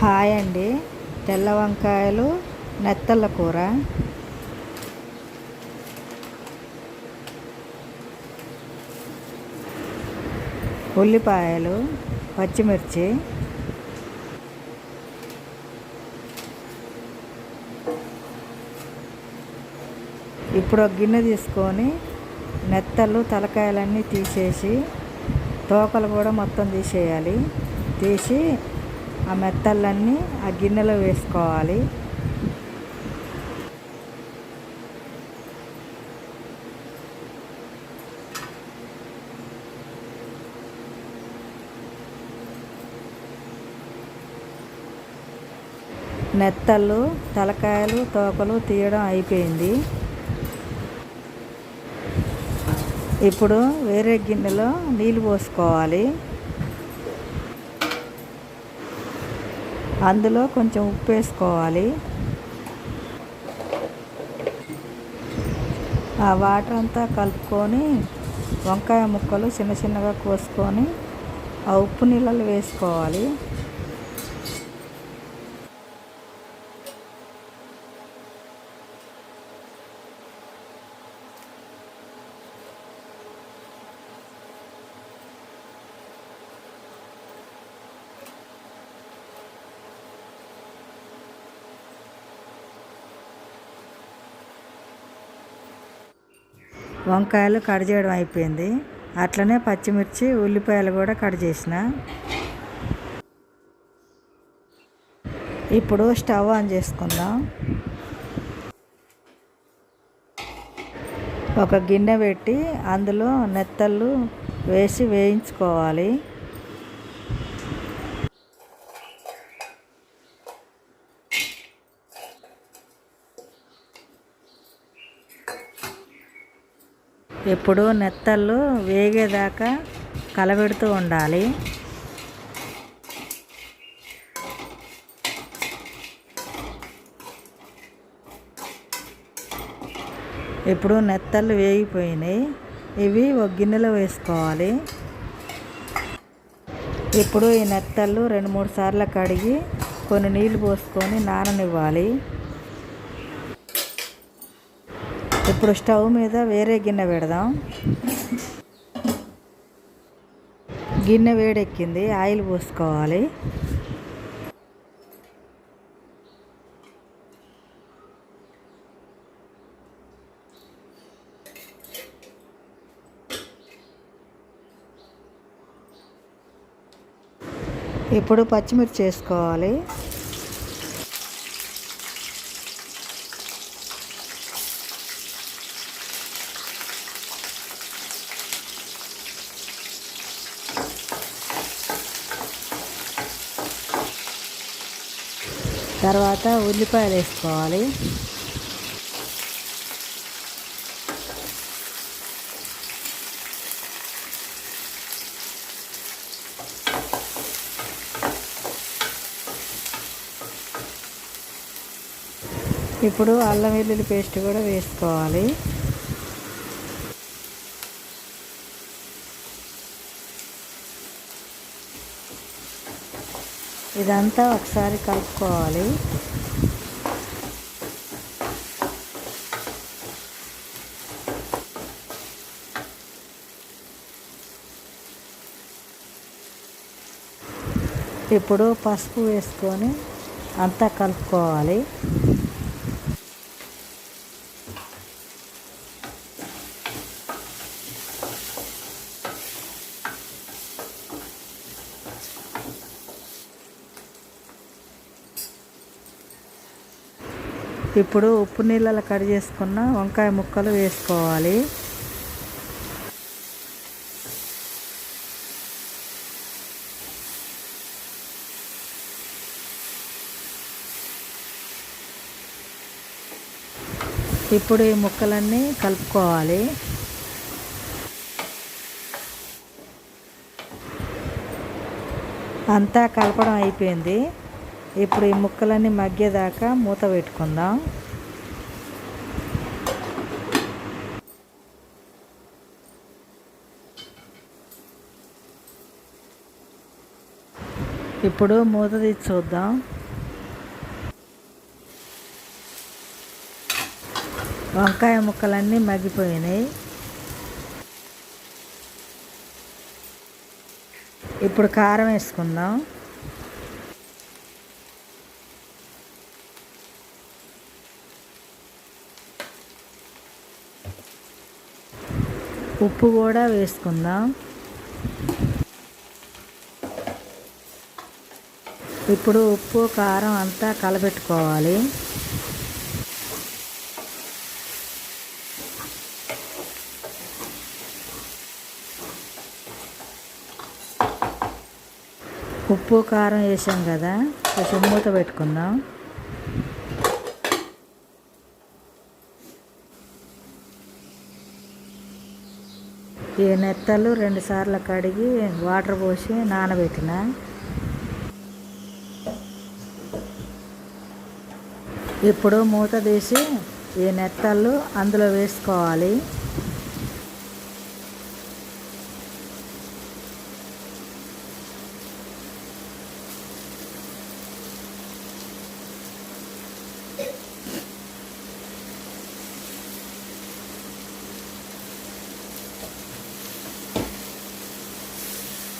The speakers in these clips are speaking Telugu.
హాయ్ అండి. తెల్ల వంకాయలు నెత్తళ్ళ కూర. ఉల్లిపాయలు పచ్చిమిర్చి. ఇప్పుడు ఒక గిన్నె తీసుకొని నెత్తలు తలకాయలన్నీ తీసేసి తోకలు కూడా మొత్తం తీసేయాలి. తీసి ఆ మెత్తలన్నీ ఆ గిన్నెలో వేసుకోవాలి. నెత్తళ్ళు తలకాయలు తోకలు తీయడం అయిపోయింది. ఇప్పుడు వేరే గిన్నెలో నీళ్ళు పోసుకోవాలి. అందులో కొంచెం ఉప్పు వేసుకోవాలి. ఆ వాటర్ అంతా కలుపుకొని వంకాయ ముక్కలు చిన్న చిన్నగా కోసుకొని ఆ ఉప్పు నీళ్ళలో వేసుకోవాలి. వంకాయలు కట్ చేయడం అయిపోయింది. అట్లనే పచ్చిమిర్చి ఉల్లిపాయలు కూడా కట్ చేసిన. ఇప్పుడు స్టవ్ ఆన్ చేసుకుందాం. ఒక గిన్నె పెట్టి అందులో నెత్తళ్ళు వేసి వేయించుకోవాలి. ఎప్పుడు నెత్తళ్ళు వేగేదాకా కలబెడుతూ ఉండాలి. ఇప్పుడు నెత్తళ్ళు వేగిపోయినాయి. ఇవి ఒక గిన్నెలో వేసుకోవాలి. ఇప్పుడు ఈ నెత్తళ్ళు రెండు మూడు సార్లు కడిగి కొన్ని నీళ్ళు పోసుకొని నాననివ్వాలి. ఇప్పుడు స్టవ్ మీద వేరే గిన్నె పెడదాం. గిన్నె వేడెక్కింది ఆయిల్ పోసుకోవాలి. ఇప్పుడు పచ్చిమిర్చి వేసుకోవాలి. తర్వాత ఉల్లిపాయలు వేసుకోవాలి. ఇప్పుడు అల్లం వెల్లుల్లి పేస్ట్ కూడా వేసుకోవాలి. ఇదంతా ఒకసారి కలుపుకోవాలి. ఇప్పుడు పసుపు వేసుకొని అంతా కలుపుకోవాలి. ఇప్పుడు ఉప్పు నీళ్ళలో కట్ చేసుకున్న వంకాయ ముక్కలు వేసుకోవాలి. ఇప్పుడు ఈ ముక్కలన్నీ కలుపుకోవాలి. అంతా కలపడం అయిపోయింది. ఇప్పుడు ఈ ముక్కలన్నీ మగ్గేదాకా మూత పెట్టుకుందాం. ఇప్పుడు మూత తీసి చూద్దాం. వంకాయ ముక్కలన్నీ మగ్గిపోయినాయి. ఇప్పుడు కారం వేసుకుందాం. ఉప్పు కూడా వేసుకుందాం. ఇప్పుడు ఉప్పు కారం అంతా కలబెట్టుకోవాలి. ఉప్పు కారం వేసాం కదా కొంచెం మూత పెట్టుకుందాం. ఈ నెత్తలు రెండు సార్లు కడిగి వాటర్ పోసి నానబెట్టిన. ఇప్పుడు మూత తీసి ఈ నెత్తళ్ళు అందులో వేసుకోవాలి.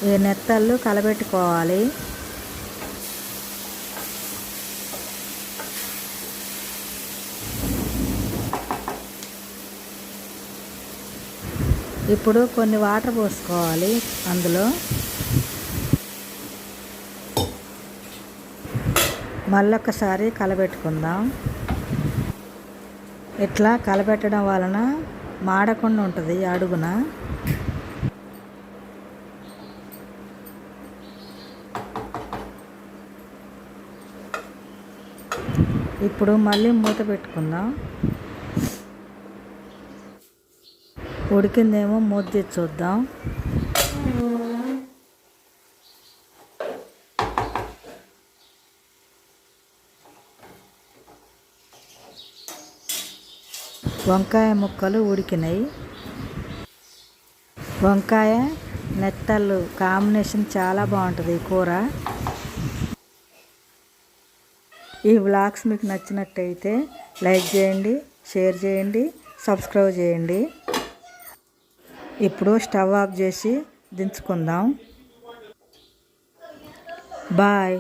ఈ నెత్తళ్ళు కలబెట్టుకోవాలి. ఇప్పుడు కొన్ని వాటర్ పోసుకోవాలి అందులో. మళ్ళొకసారి కలబెట్టుకుందాం. ఇట్లా కలబెట్టడం వలన మాడకుండా ఉంటుంది అడుగున. ఇప్పుడు మళ్ళీ మూత పెట్టుకుందాం. ఉడికిందేమో మూత తెచ్చి చూద్దాం. వంకాయ ముక్కలు ఉడికినాయి. వంకాయ నెత్తళ్ళు కాంబినేషన్ చాలా బాగుంటుంది ఈ కూర. ఈ వ్లాగ్స్ మీకు నచ్చినట్టయితే లైక్ చేయండి షేర్ చేయండి సబ్స్క్రైబ్ చేయండి. ఇప్పుడు స్టవ్ ఆఫ్ చేసి దించుకుందాం. బాయ్.